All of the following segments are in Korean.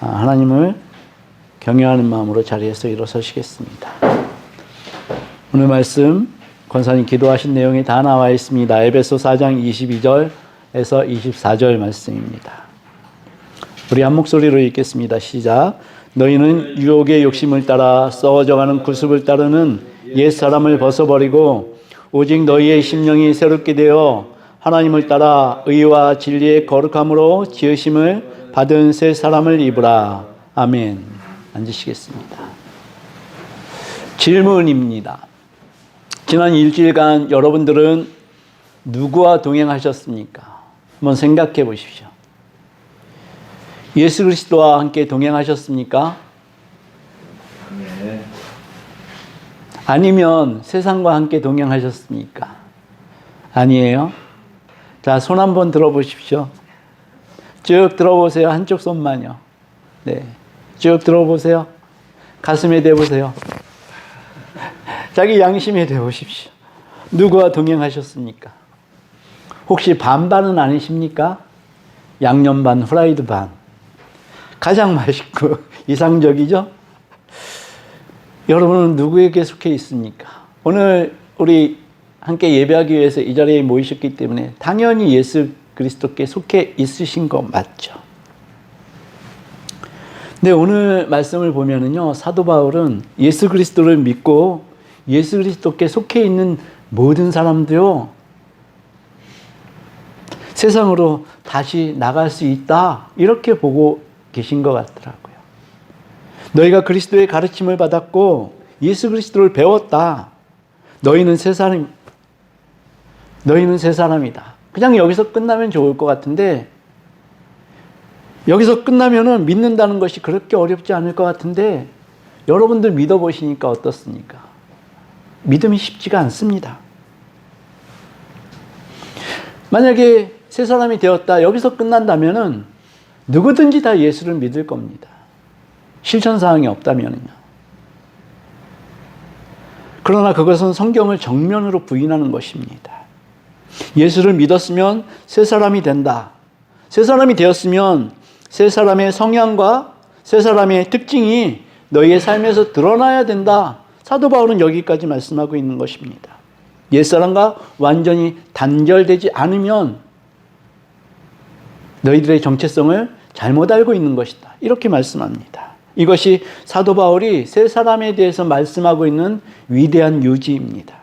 아, 하나님을 경외하는 마음으로 자리에서 일어서시겠습니다. 오늘 말씀 권사님 기도하신 내용이 다 나와 있습니다. 에베소 4장 22절에서 24절 말씀입니다. 우리 한 목소리로 읽겠습니다. 시작. 너희는 유혹의 욕심을 따라 썩어져가는 구습을 따르는 옛 사람을 벗어버리고 오직 너희의 심령이 새롭게 되어 하나님을 따라 의와 진리의 거룩함으로 지으심을 받은 새 사람을 입으라. 아멘. 앉으시겠습니다. 질문입니다. 지난 일주일간 여러분들은 누구와 동행하셨습니까? 한번 생각해 보십시오. 예수 그리스도와 함께 동행하셨습니까? 네. 아니면 세상과 함께 동행하셨습니까? 아니에요. 자, 손 한번 들어보십시오. 쭉 들어보세요. 한쪽 손만요. 네. 쭉 들어보세요. 가슴에 대보세요. 자기 양심에 대보십시오. 누구와 동행하셨습니까? 혹시 반반은 아니십니까? 양념 반, 후라이드 반. 가장 맛있고 이상적이죠? 여러분은 누구에게 속해 있습니까? 오늘 우리 함께 예배하기 위해서 이 자리에 모이셨기 때문에 당연히 예수 그리스도께 속해 있으신 거 맞죠? 근데 오늘 말씀을 보면은요, 사도 바울은 예수 그리스도를 믿고 예수 그리스도께 속해 있는 모든 사람도요, 세상으로 다시 나갈 수 있다. 이렇게 보고 계신 것 같더라고요. 너희가 그리스도의 가르침을 받았고 예수 그리스도를 배웠다. 너희는 새 사람, 너희는 새 사람이다. 그냥 여기서 끝나면 좋을 것 같은데 여기서 끝나면은 믿는다는 것이 그렇게 어렵지 않을 것 같은데 여러분들 믿어보시니까 어떻습니까? 믿음이 쉽지가 않습니다. 만약에 새 사람이 되었다, 여기서 끝난다면은 누구든지 다 예수를 믿을 겁니다. 실천 사항이 없다면요. 그러나 그것은 성경을 정면으로 부인하는 것입니다. 예수를 믿었으면 새 사람이 된다. 새 사람이 되었으면 새 사람의 성향과 새 사람의 특징이 너희의 삶에서 드러나야 된다. 사도 바울은 여기까지 말씀하고 있는 것입니다. 옛사람과 완전히 단절되지 않으면 너희들의 정체성을 잘못 알고 있는 것이다. 이렇게 말씀합니다. 이것이 사도 바울이 새 사람에 대해서 말씀하고 있는 위대한 유지입니다.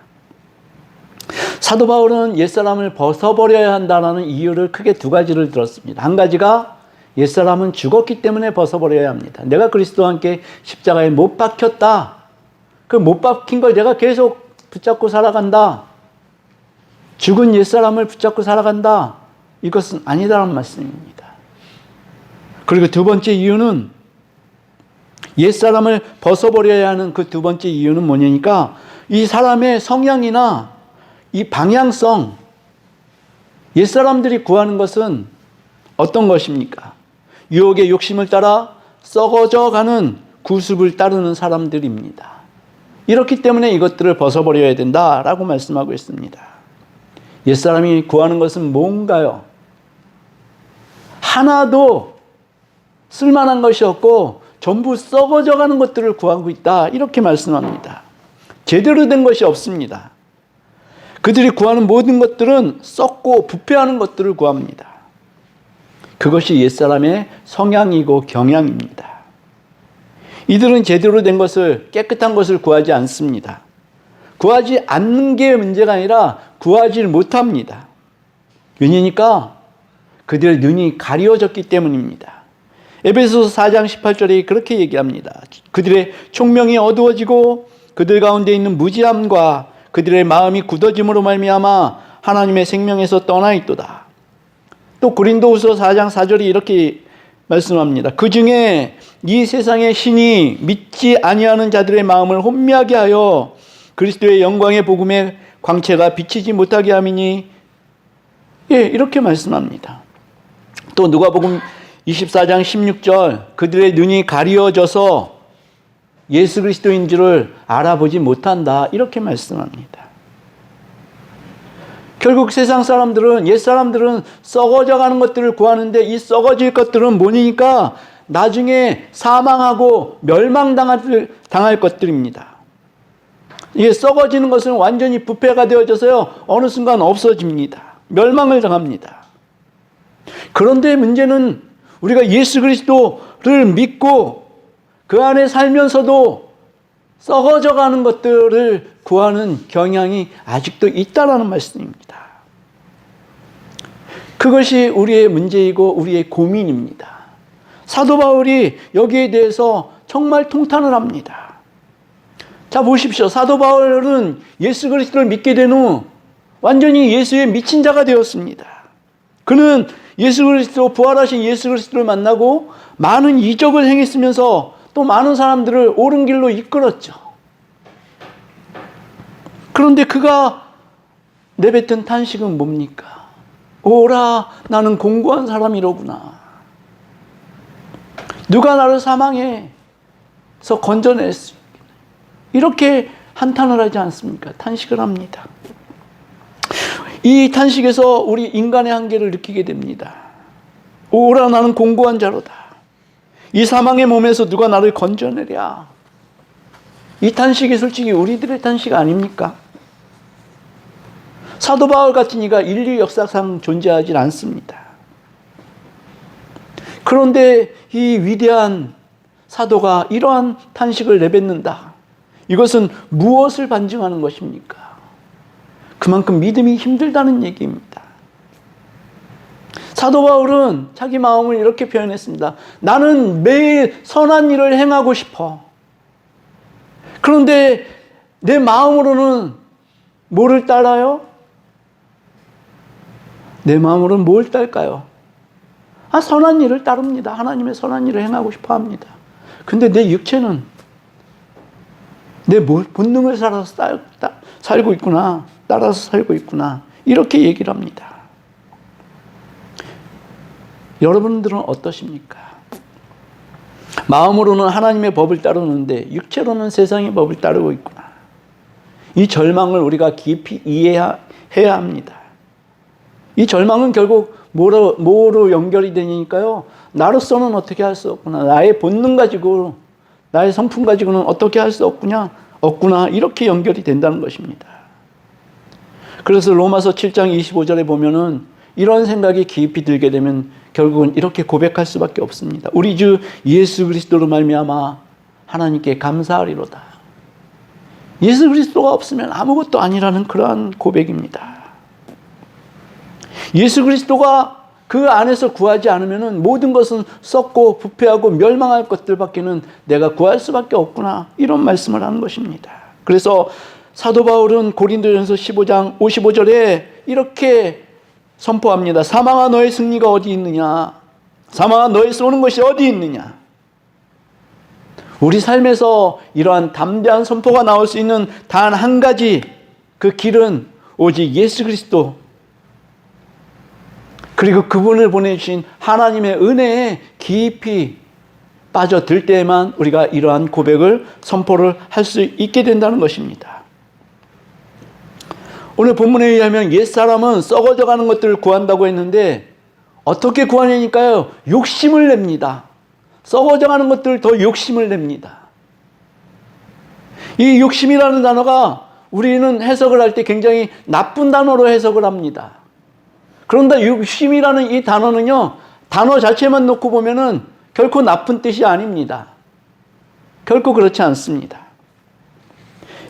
사도 바울은 옛사람을 벗어버려야 한다는 이유를 크게 두 가지를 들었습니다. 한 가지가 옛사람은 죽었기 때문에 벗어버려야 합니다. 내가 그리스도와 함께 십자가에 못 박혔다. 그 못 박힌 걸 내가 계속 붙잡고 살아간다. 죽은 옛사람을 붙잡고 살아간다. 이것은 아니다라는 말씀입니다. 그리고 두 번째 이유는 옛사람을 벗어버려야 하는 그 두 번째 이유는 뭐냐니까 이 사람의 성향이나 이 방향성, 옛사람들이 구하는 것은 어떤 것입니까? 유혹의 욕심을 따라 썩어져 가는 구습을 따르는 사람들입니다. 이렇기 때문에 이것들을 벗어버려야 된다라고 말씀하고 있습니다. 옛사람이 구하는 것은 뭔가요? 하나도 쓸만한 것이 없고 전부 썩어져 가는 것들을 구하고 있다. 이렇게 말씀합니다. 제대로 된 것이 없습니다. 그들이 구하는 모든 것들은 썩고 부패하는 것들을 구합니다. 그것이 옛사람의 성향이고 경향입니다. 이들은 제대로 된 것을, 깨끗한 것을 구하지 않습니다. 구하지 않는 게 문제가 아니라 구하지 못합니다. 왜냐니까 그들의 눈이 가려졌기 때문입니다. 에베소서 4장 18절에 그렇게 얘기합니다. 그들의 총명이 어두워지고 그들 가운데 있는 무지함과 그들의 마음이 굳어짐으로 말미암아 하나님의 생명에서 떠나 있도다. 또 고린도후서 4장 4절이 이렇게 말씀합니다. 그 중에 이 세상의 신이 믿지 아니하는 자들의 마음을 혼미하게 하여 그리스도의 영광의 복음의 광채가 비치지 못하게 함이니 예, 이렇게 말씀합니다. 또 누가복음 24장 16절 그들의 눈이 가리어져서 예수 그리스도인 줄을 알아보지 못한다. 이렇게 말씀합니다. 결국 세상 사람들은 옛 사람들은 썩어져 가는 것들을 구하는데 이 썩어질 것들은 뭐니까 나중에 사망하고 멸망당할 당할 것들입니다. 이게 썩어지는 것은 완전히 부패가 되어져서요, 어느 순간 없어집니다. 멸망을 당합니다. 그런데 문제는 우리가 예수 그리스도를 믿고 그 안에 살면서도 썩어져 가는 것들을 구하는 경향이 아직도 있다라는 말씀입니다. 그것이 우리의 문제이고 우리의 고민입니다. 사도 바울이 여기에 대해서 정말 통탄을 합니다. 자, 보십시오. 사도 바울은 예수 그리스도를 믿게 된 후 완전히 예수의 미친 자가 되었습니다. 그는 예수 그리스도, 부활하신 예수 그리스도를 만나고 많은 이적을 행했으면서 또 많은 사람들을 옳은 길로 이끌었죠. 그런데 그가 내뱉은 탄식은 뭡니까? 오라, 나는 공고한 사람이로구나. 누가 나를 사망해서 건져냈을 이렇게 한탄을 하지 않습니까? 탄식을 합니다. 이 탄식에서 우리 인간의 한계를 느끼게 됩니다. 오라 나는 공고한 자로다. 이 사망의 몸에서 누가 나를 건져내랴. 이 탄식이 솔직히 우리들의 탄식 아닙니까? 사도 바울 같은 이가 인류 역사상 존재하지 않습니다. 그런데 이 위대한 사도가 이러한 탄식을 내뱉는다. 이것은 무엇을 반증하는 것입니까? 그만큼 믿음이 힘들다는 얘기입니다. 사도 바울은 자기 마음을 이렇게 표현했습니다. 나는 매일 선한 일을 행하고 싶어. 그런데 내 마음으로는 뭐를 따라요? 내 마음으로는 뭘 딸까요? 아, 선한 일을 따릅니다. 하나님의 선한 일을 행하고 싶어 합니다. 근데 내 육체는 내 본능을 살아서 살고 있구나. 따라서 살고 있구나. 이렇게 얘기를 합니다. 여러분들은 어떠십니까? 마음으로는 하나님의 법을 따르는데 육체로는 세상의 법을 따르고 있구나. 이 절망을 우리가 깊이 이해해야 합니다. 이 절망은 결국 뭐로, 뭐로 연결이 되니까요. 나로서는 어떻게 할 수 없구나. 나의 본능 가지고, 나의 성품 가지고는 어떻게 할 수 없구나. 없구나. 이렇게 연결이 된다는 것입니다. 그래서 로마서 7장 25절에 보면은 이런 생각이 깊이 들게 되면 결국은 이렇게 고백할 수밖에 없습니다. 우리 주 예수 그리스도로 말미암아 하나님께 감사하리로다. 예수 그리스도가 없으면 아무것도 아니라는 그러한 고백입니다. 예수 그리스도가 그 안에서 구하지 않으면 모든 것은 썩고 부패하고 멸망할 것들밖에는 내가 구할 수밖에 없구나. 이런 말씀을 하는 것입니다. 그래서 사도 바울은 고린도전서 15장 55절에 이렇게 선포합니다. 사망아 너의 승리가 어디 있느냐? 사망아 너의 쏘는 것이 어디 있느냐? 우리 삶에서 이러한 담대한 선포가 나올 수 있는 단 한 가지 그 길은 오직 예수 그리스도 그리고 그분을 보내주신 하나님의 은혜에 깊이 빠져들 때에만 우리가 이러한 고백을 선포를 할 수 있게 된다는 것입니다. 오늘 본문에 의하면 옛사람은 썩어져 가는 것들을 구한다고 했는데 어떻게 구하냐니까요. 욕심을 냅니다. 썩어져 가는 것들을 더 욕심을 냅니다. 이 욕심이라는 단어가 우리는 해석을 할 때 굉장히 나쁜 단어로 해석을 합니다. 그런데 욕심이라는 이 단어는요, 단어 자체만 놓고 보면은 결코 나쁜 뜻이 아닙니다. 결코 그렇지 않습니다.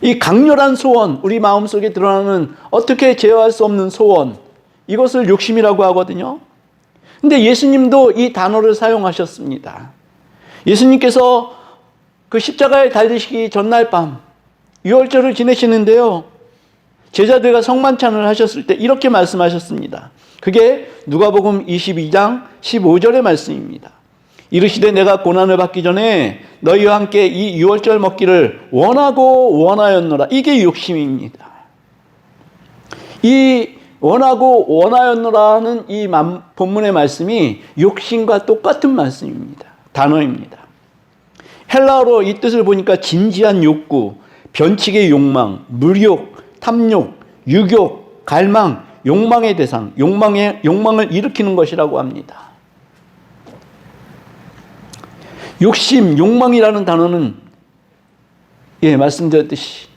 이 강렬한 소원, 우리 마음속에 드러나는 어떻게 제어할 수 없는 소원, 이것을 욕심이라고 하거든요. 근데 예수님도 이 단어를 사용하셨습니다. 예수님께서 그 십자가에 달리시기 전날 밤, 유월절을 지내시는데요. 제자들과 성만찬을 하셨을 때 이렇게 말씀하셨습니다. 그게 누가복음 22장 15절의 말씀입니다. 이르시되 내가 고난을 받기 전에 너희와 함께 이 유월절 먹기를 원하고 원하였노라. 이게 욕심입니다. 이 원하고 원하였노라는 이 본문의 말씀이 욕심과 똑같은 말씀입니다. 단어입니다. 헬라어로 이 뜻을 보니까 진지한 욕구, 변칙의 욕망, 무욕, 탐욕, 유욕, 갈망, 욕망의 대상, 욕망의 욕망을 일으키는 것이라고 합니다. 욕심, 욕망이라는 단어는 예, 말씀드렸듯이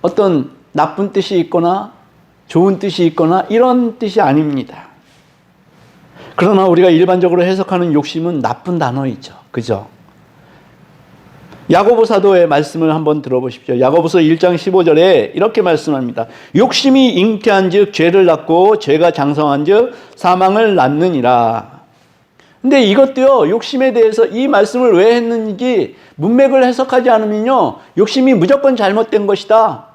어떤 나쁜 뜻이 있거나 좋은 뜻이 있거나 이런 뜻이 아닙니다. 그러나 우리가 일반적으로 해석하는 욕심은 나쁜 단어이죠. 그죠? 야고보 사도의 말씀을 한번 들어보십시오. 야고보서 1장 15절에 이렇게 말씀합니다. 욕심이 잉태한즉 죄를 낳고 죄가 장성한즉 사망을 낳느니라. 근데 이것도요. 욕심에 대해서 이 말씀을 왜 했는지 문맥을 해석하지 않으면요. 욕심이 무조건 잘못된 것이다.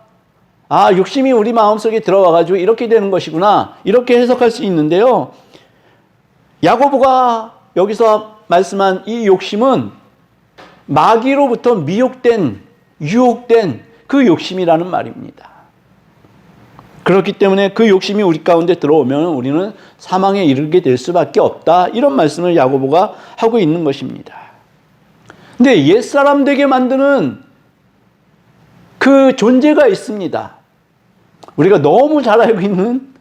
아, 욕심이 우리 마음속에 들어와 가지고 이렇게 되는 것이구나. 이렇게 해석할 수 있는데요. 야고보가 여기서 말씀한 이 욕심은 마귀로부터 미혹된, 유혹된 그 욕심이라는 말입니다. 그렇기 때문에 그 욕심이 우리 가운데 들어오면 우리는 사망에 이르게 될 수밖에 없다. 이런 말씀을 야고보가 하고 있는 것입니다. 근데 옛사람 되게 만드는 그 존재가 있습니다. 우리가 너무 잘 알고 있는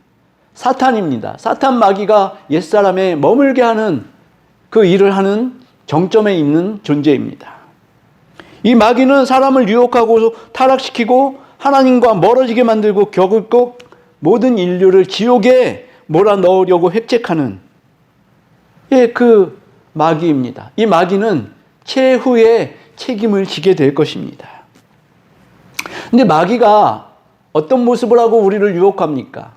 사탄입니다. 사탄 마귀가 옛사람에 머물게 하는 그 일을 하는 정점에 있는 존재입니다. 이 마귀는 사람을 유혹하고 타락시키고 하나님과 멀어지게 만들고 결국 모든 인류를 지옥에 몰아넣으려고 획책하는 예, 그 마귀입니다. 이 마귀는 최후의 책임을 지게 될 것입니다. 근데 마귀가 어떤 모습을 하고 우리를 유혹합니까?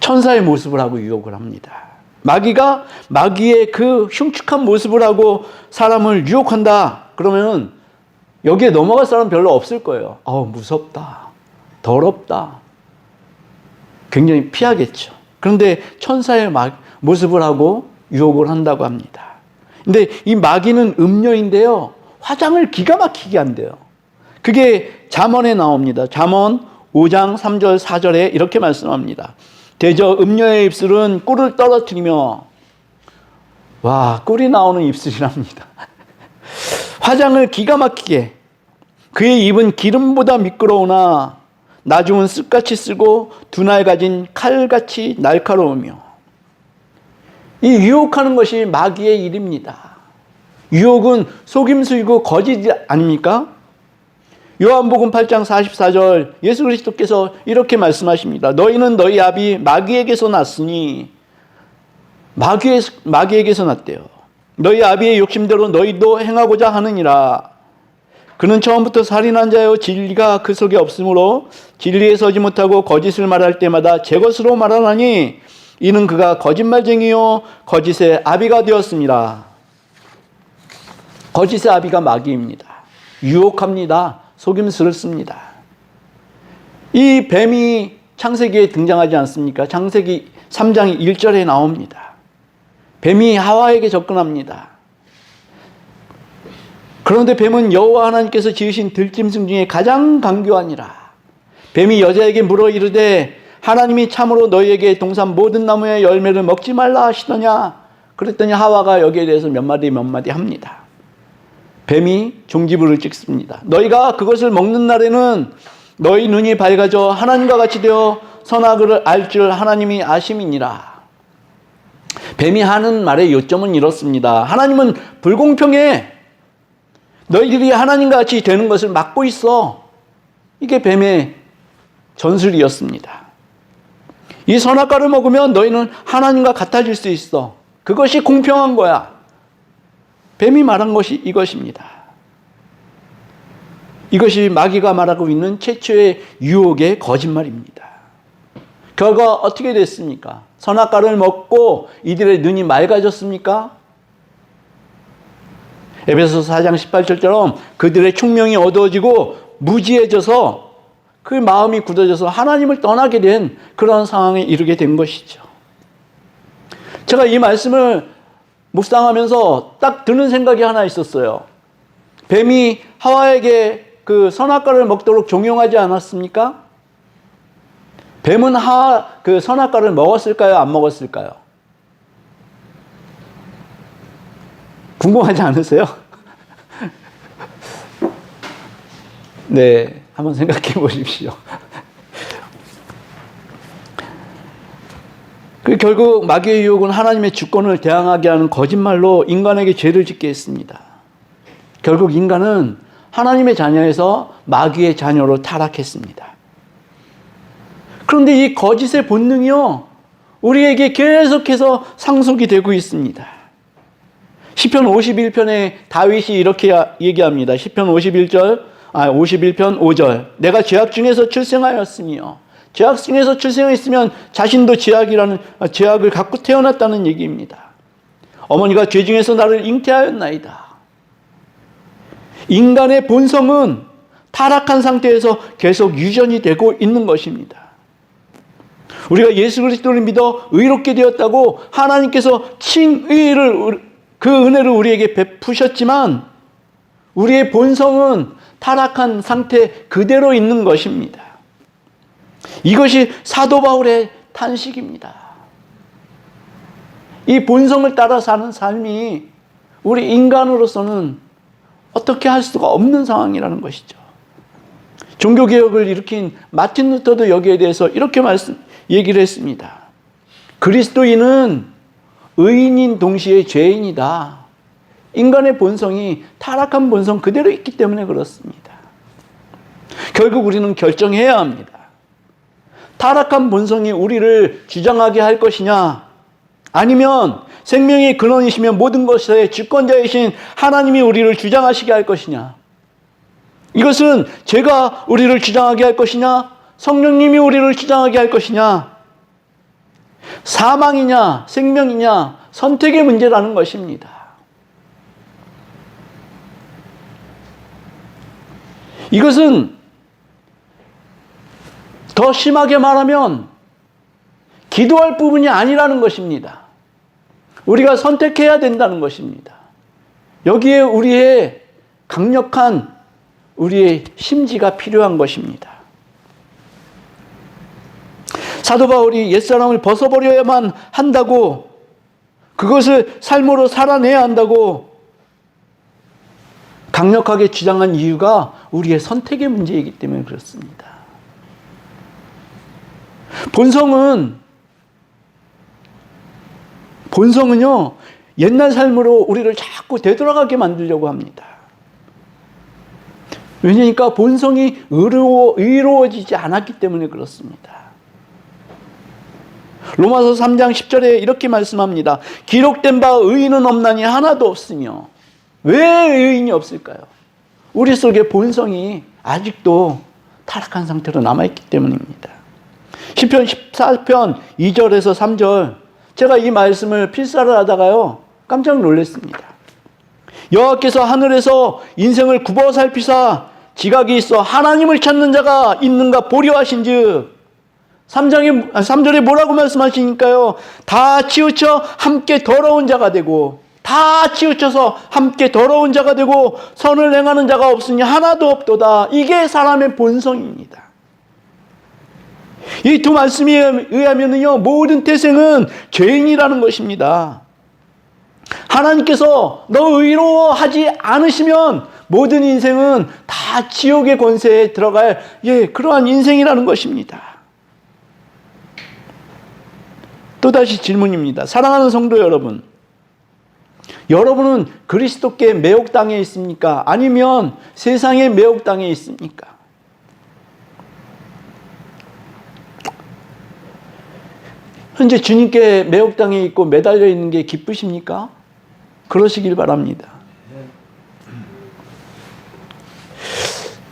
천사의 모습을 하고 유혹을 합니다. 마귀가 마귀의 그 흉측한 모습을 하고 사람을 유혹한다. 그러면 여기에 넘어갈 사람 별로 없을 거예요. 아우, 무섭다. 더럽다. 굉장히 피하겠죠. 그런데 천사의 마, 모습을 하고 유혹을 한다고 합니다. 근데 이 마귀는 음녀인데요. 화장을 기가 막히게 한대요. 그게 잠언에 나옵니다. 잠언 5장 3절 4절에 이렇게 말씀합니다. 대저 음녀의 입술은 꿀을 떨어뜨리며 와 꿀이 나오는 입술이랍니다. 화장을 기가 막히게 그의 입은 기름보다 미끄러우나 나중은 쓱같이 쓰고 두날 가진 칼같이 날카로우며 이 유혹하는 것이 마귀의 일입니다. 유혹은 속임수이고 거짓 아닙니까? 요한복음 8장 44절 예수 그리스도께서 이렇게 말씀하십니다. 너희는 너희 아비 마귀에게서 났으니 마귀에, 마귀에게서 났대요. 너희 아비의 욕심대로 너희도 행하고자 하느니라. 그는 처음부터 살인한 자요 진리가 그 속에 없으므로 진리에 서지 못하고 거짓을 말할 때마다 제 것으로 말하나니 이는 그가 거짓말쟁이요 거짓의 아비가 되었습니다. 거짓의 아비가 마귀입니다. 유혹합니다. 속임수를 씁니다. 이 뱀이 창세기에 등장하지 않습니까? 창세기 3장 1절에 나옵니다. 뱀이 하와에게 접근합니다. 그런데 뱀은 여호와 하나님께서 지으신 들짐승 중에 가장 강교하니라. 뱀이 여자에게 물어 이르되 하나님이 참으로 너희에게 동산 모든 나무의 열매를 먹지 말라 하시더냐? 그랬더니 하와가 여기에 대해서 몇 마디 몇 마디 합니다. 뱀이 종지부를 찍습니다. 너희가 그것을 먹는 날에는 너희 눈이 밝아져 하나님과 같이 되어 선악을 알 줄 하나님이 아심이니라. 뱀이 하는 말의 요점은 이렇습니다. 하나님은 불공평해. 너희들이 하나님과 같이 되는 것을 막고 있어. 이게 뱀의 전술이었습니다. 이 선악과를 먹으면 너희는 하나님과 같아질 수 있어. 그것이 공평한 거야. 뱀이 말한 것이 이것입니다. 이것이 마귀가 말하고 있는 최초의 유혹의 거짓말입니다. 결과 어떻게 됐습니까? 선악과를 먹고 이들의 눈이 맑아졌습니까? 에베소서 4장 18절처럼 그들의 총명이 어두워지고 무지해져서 그 마음이 굳어져서 하나님을 떠나게 된 그런 상황에 이르게 된 것이죠. 제가 이 말씀을 묵상하면서 딱 드는 생각이 하나 있었어요. 뱀이 하와에게 그 선악과를 먹도록 종용하지 않았습니까? 뱀은 하, 그 선악과를 먹었을까요? 안 먹었을까요? 궁금하지 않으세요? 네, 한번 생각해 보십시오. 그 결국 마귀의 유혹은 하나님의 주권을 대항하게 하는 거짓말로 인간에게 죄를 짓게 했습니다. 결국 인간은 하나님의 자녀에서 마귀의 자녀로 타락했습니다. 그런데 이 거짓의 본능이요, 우리에게 계속해서 상속이 되고 있습니다. 시편 51편에 다윗이 이렇게 얘기합니다. 시편 51절, 아, 51편 5절. 내가 죄악 중에서 출생하였으며, 죄악 중에서 출생했으면 자신도 죄악이라는, 아, 죄악을 갖고 태어났다는 얘기입니다. 어머니가 죄 중에서 나를 잉태하였나이다. 인간의 본성은 타락한 상태에서 계속 유전이 되고 있는 것입니다. 우리가 예수 그리스도를 믿어 의롭게 되었다고 하나님께서 칭의를 그 은혜를 우리에게 베푸셨지만 우리의 본성은 타락한 상태 그대로 있는 것입니다. 이것이 사도 바울의 탄식입니다. 이 본성을 따라 사는 삶이 우리 인간으로서는 어떻게 할 수가 없는 상황이라는 것이죠. 종교개혁을 일으킨 마틴 루터도 여기에 대해서 이렇게 말씀, 얘기를 했습니다. 그리스도인은 의인인 동시에 죄인이다. 인간의 본성이 타락한 본성 그대로 있기 때문에 그렇습니다. 결국 우리는 결정해야 합니다. 타락한 본성이 우리를 주장하게 할 것이냐, 아니면 생명의 근원이시며 모든 것의 주권자이신 하나님이 우리를 주장하시게 할 것이냐. 이것은 제가 우리를 주장하게 할 것이냐, 성령님이 우리를 주장하게 할 것이냐, 사망이냐, 생명이냐, 선택의 문제라는 것입니다. 이것은 더 심하게 말하면 기도할 부분이 아니라는 것입니다. 우리가 선택해야 된다는 것입니다. 여기에 우리의 강력한 우리의 심지가 필요한 것입니다. 사도 바울이 옛사람을 벗어버려야만 한다고 그것을 삶으로 살아내야 한다고 강력하게 주장한 이유가 우리의 선택의 문제이기 때문에 그렇습니다. 본성은 본성은요 옛날 삶으로 우리를 자꾸 되돌아가게 만들려고 합니다. 왜냐니까 본성이 의로워, 의로워지지 않았기 때문에 그렇습니다. 로마서 3장 10절에 이렇게 말씀합니다. 기록된 바 의인은 없나니 하나도 없으며 왜 의인이 없을까요? 우리 속에 본성이 아직도 타락한 상태로 남아있기 때문입니다. 10편 14편 2절에서 3절 제가 이 말씀을 필사를 하다가요 깜짝 놀랐습니다. 여호와께서 하늘에서 인생을 굽어 살피사 지각이 있어 하나님을 찾는 자가 있는가 보려 하신즉 3장에 3절에 뭐라고 말씀하시니까요. 다 치우쳐 함께 더러운 자가 되고 다 치우쳐서 함께 더러운 자가 되고 선을 행하는 자가 없으니 하나도 없도다. 이게 사람의 본성입니다. 이 두 말씀에 의하면요 모든 태생은 죄인이라는 것입니다. 하나님께서 너 의로워하지 않으시면 모든 인생은 다 지옥의 권세에 들어갈 예 그러한 인생이라는 것입니다. 또다시 질문입니다. 사랑하는 성도 여러분. 여러분은 그리스도께 매혹당해 있습니까? 아니면 세상에 매혹당해 있습니까? 현재 주님께 매혹당해 있고 매달려 있는 게 기쁘십니까? 그러시길 바랍니다.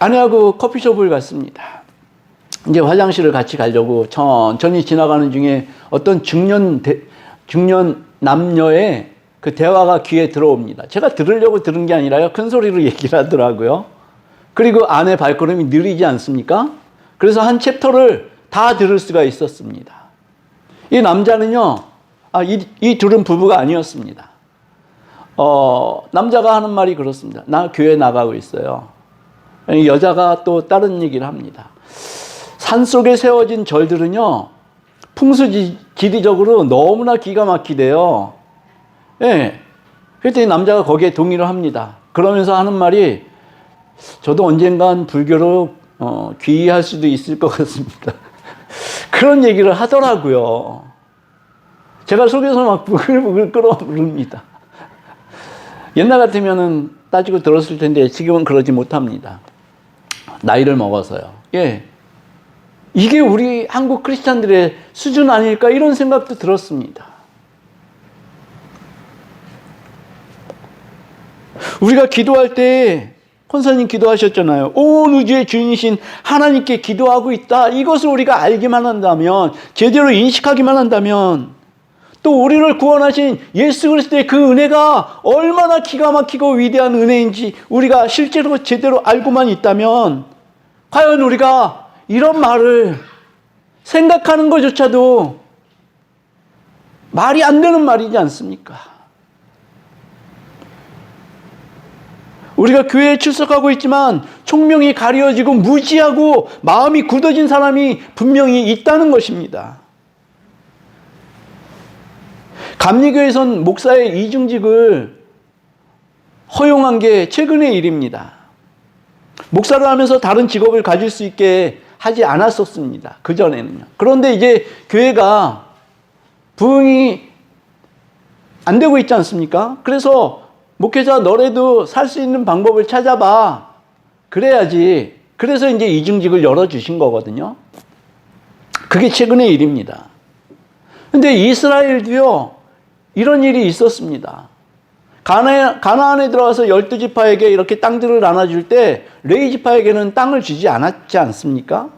아내하고 커피숍을 갔습니다. 이제 화장실을 같이 가려고 천천히 지나가는 중에 어떤 중년 대, 중년 남녀의 그 대화가 귀에 들어옵니다. 제가 들으려고 들은 게 아니라요. 큰 소리로 얘기를 하더라고요. 그리고 아내 발걸음이 느리지 않습니까? 그래서 한 챕터를 다 들을 수가 있었습니다. 이 남자는요, 아, 이, 이 둘은 부부가 아니었습니다. 어, 남자가 하는 말이 그렇습니다. 나 교회 나가고 있어요. 여자가 또 다른 얘기를 합니다. 산 속에 세워진 절들은요, 풍수지리적으로 너무나 기가 막히대요. 예. 그랬더니 남자가 거기에 동의를 합니다. 그러면서 하는 말이, 저도 언젠간 불교로 어, 귀의할 수도 있을 것 같습니다. 그런 얘기를 하더라고요. 제가 속에서 막 부글부글 끓어오릅니다. 옛날 같으면은 따지고 들었을 텐데 지금은 그러지 못합니다. 나이를 먹어서요. 예. 이게 우리 한국 크리스찬들의 수준 아닐까 이런 생각도 들었습니다. 우리가 기도할 때 권사님 기도하셨잖아요. 온 우주의 주인이신 하나님께 기도하고 있다. 이것을 우리가 알기만 한다면, 제대로 인식하기만 한다면, 또 우리를 구원하신 예수 그리스도의 그 은혜가 얼마나 기가 막히고 위대한 은혜인지 우리가 실제로 제대로 알고만 있다면, 과연 우리가 이런 말을 생각하는 것조차도 말이 안 되는 말이지 않습니까? 우리가 교회에 출석하고 있지만 총명이 가려지고 무지하고 마음이 굳어진 사람이 분명히 있다는 것입니다. 감리교에선 목사의 이중직을 허용한 게 최근의 일입니다. 목사를 하면서 다른 직업을 가질 수 있게 하지 않았었습니다. 그전에는요. 그런데 이제 교회가 부흥이 안 되고 있지 않습니까? 그래서 목회자 너래도 살 수 있는 방법을 찾아봐. 그래야지. 그래서 이제 이중직을 열어주신 거거든요. 그게 최근의 일입니다. 근데 이스라엘도요, 이런 일이 있었습니다. 가나, 가나안에 들어와서 12지파에게 이렇게 땅들을 나눠줄 때, 레이 지파에게는 땅을 주지 않았지 않습니까?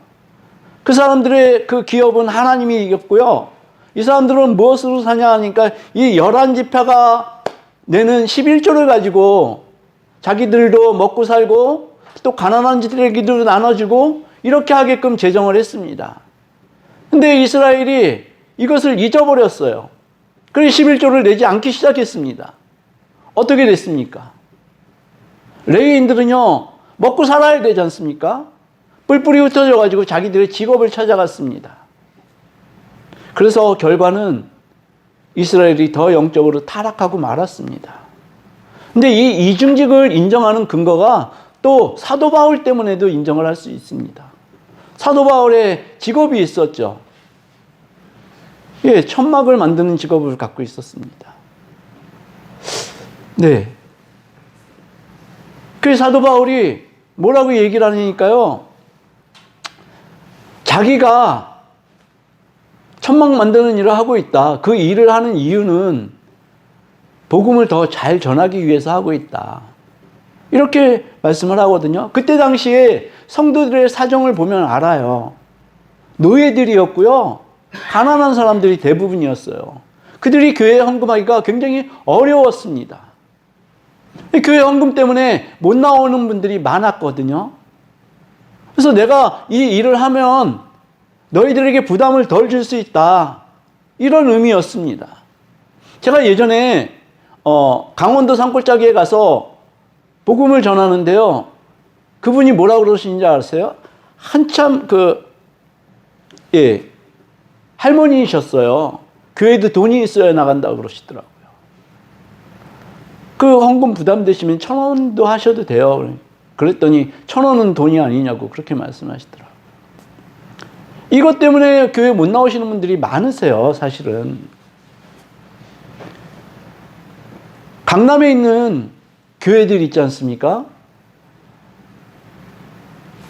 그 사람들의 그 기업은 하나님이 이겼고요. 이 사람들은 무엇으로 사냐 하니까 이 11지파가 내는 11조를 가지고 자기들도 먹고 살고 또 가난한 자들에게도 나눠주고 이렇게 하게끔 제정을 했습니다. 근데 이스라엘이 이것을 잊어버렸어요. 그래서 11조를 내지 않기 시작했습니다. 어떻게 됐습니까? 레위인들은요, 먹고 살아야 되지 않습니까? 뿔뿔이 흩어져 가지고 자기들의 직업을 찾아갔습니다. 그래서 결과는 이스라엘이 더 영적으로 타락하고 말았습니다. 근데 이 이중직을 인정하는 근거가 또 사도 바울 때문에도 인정을 할 수 있습니다. 사도 바울의 직업이 있었죠. 예, 천막을 만드는 직업을 갖고 있었습니다. 네. 그 사도 바울이 뭐라고 얘기를 하니까요. 자기가 천막 만드는 일을 하고 있다. 그 일을 하는 이유는 복음을 더 잘 전하기 위해서 하고 있다. 이렇게 말씀을 하거든요. 그때 당시에 성도들의 사정을 보면 알아요. 노예들이었고요. 가난한 사람들이 대부분이었어요. 그들이 교회에 헌금하기가 굉장히 어려웠습니다. 교회 헌금 때문에 못 나오는 분들이 많았거든요. 그래서 내가 이 일을 하면 너희들에게 부담을 덜 줄 수 있다. 이런 의미였습니다. 제가 예전에 어, 강원도 산골짜기에 가서 복음을 전하는데요. 그분이 뭐라고 그러시는지 아세요? 한참 그, 예, 할머니이셨어요. 교회도 돈이 있어야 나간다고 그러시더라고요. 그 헌금 부담 되시면 천 원도 하셔도 돼요. 그랬더니 천 원은 돈이 아니냐고 그렇게 말씀하시더라고요. 이것 때문에 교회 못 나오시는 분들이 많으세요, 사실은. 강남에 있는 교회들 있지 않습니까?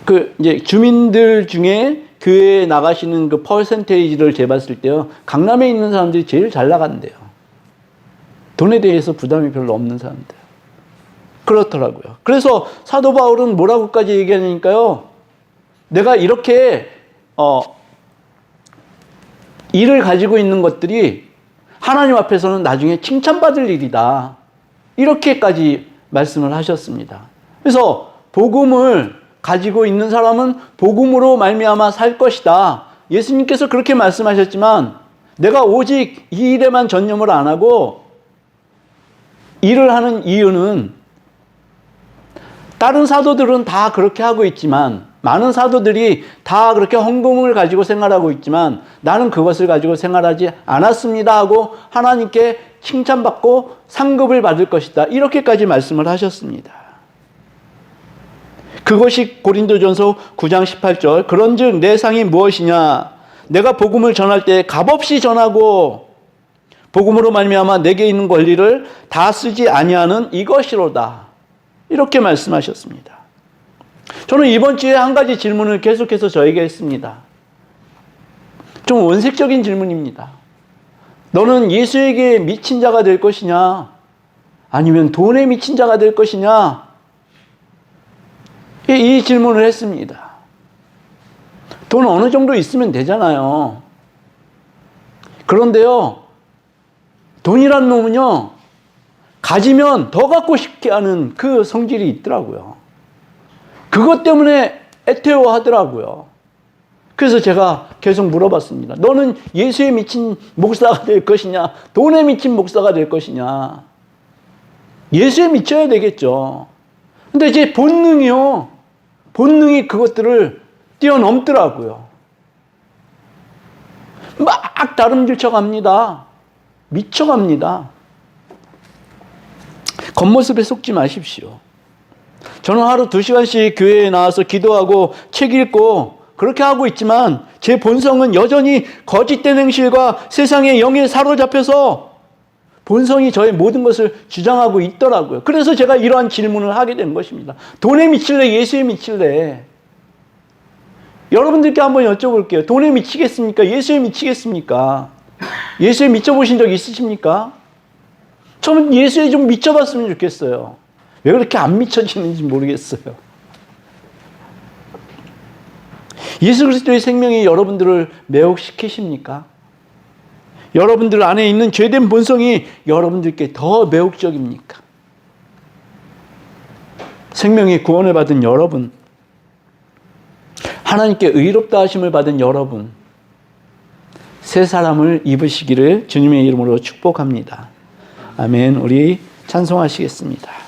그 이제 주민들 중에 교회에 나가시는 그 퍼센테이지를 재봤을 때요. 강남에 있는 사람들이 제일 잘 나간대요. 돈에 대해서 부담이 별로 없는 사람들. 그렇더라고요. 그래서 사도 바울은 뭐라고까지 얘기하니까요. 내가 이렇게 어 일을 가지고 있는 것들이 하나님 앞에서는 나중에 칭찬받을 일이다. 이렇게까지 말씀을 하셨습니다. 그래서 복음을 가지고 있는 사람은 복음으로 말미암아 살 것이다. 예수님께서 그렇게 말씀하셨지만 내가 오직 이 일에만 전념을 안 하고 일을 하는 이유는 다른 사도들은 다 그렇게 하고 있지만 많은 사도들이 다 그렇게 헌금을 가지고 생활하고 있지만 나는 그것을 가지고 생활하지 않았습니다 하고 하나님께 칭찬받고 상급을 받을 것이다. 이렇게까지 말씀을 하셨습니다. 그것이 고린도전서 9장 18절 그런즉 내 상이 무엇이냐 내가 복음을 전할 때 값없이 전하고 복음으로 말미암아 내게 있는 권리를 다 쓰지 아니하는 이것이로다. 이렇게 말씀하셨습니다. 저는 이번 주에 한 가지 질문을 계속해서 저에게 했습니다. 좀 원색적인 질문입니다. 너는 예수에게 미친 자가 될 것이냐? 아니면 돈에 미친 자가 될 것이냐? 이, 이 질문을 했습니다. 돈 어느 정도 있으면 되잖아요. 그런데요, 돈이란 놈은요, 가지면 더 갖고 싶게 하는 그 성질이 있더라고요. 그것 때문에 애태워 하더라고요. 그래서 제가 계속 물어봤습니다. 너는 예수에 미친 목사가 될 것이냐? 돈에 미친 목사가 될 것이냐? 예수에 미쳐야 되겠죠. 근데 이제 본능이요. 본능이 그것들을 뛰어넘더라고요. 막 다름질 쳐 갑니다. 미쳐갑니다. 겉모습에 속지 마십시오. 저는 하루 두 시간씩 교회에 나와서 기도하고 책 읽고 그렇게 하고 있지만 제 본성은 여전히 거짓된 행실과 세상의 영에 사로잡혀서 본성이 저의 모든 것을 주장하고 있더라고요. 그래서 제가 이러한 질문을 하게 된 것입니다. 돈에 미칠래? 예수에 미칠래? 여러분들께 한번 여쭤볼게요. 돈에 미치겠습니까? 예수에 미치겠습니까? 예수에 미쳐보신 적 있으십니까? 저는 예수에 좀 미쳐봤으면 좋겠어요. 왜 그렇게 안 미쳐지는지 모르겠어요. 예수 그리스도의 생명이 여러분들을 매혹시키십니까? 여러분들 안에 있는 죄된 본성이 여러분들께 더 매혹적입니까? 생명의 구원을 받은 여러분, 하나님께 의롭다 하심을 받은 여러분, 새 사람을 입으시기를 주님의 이름으로 축복합니다. 아멘. 우리 찬송하시겠습니다.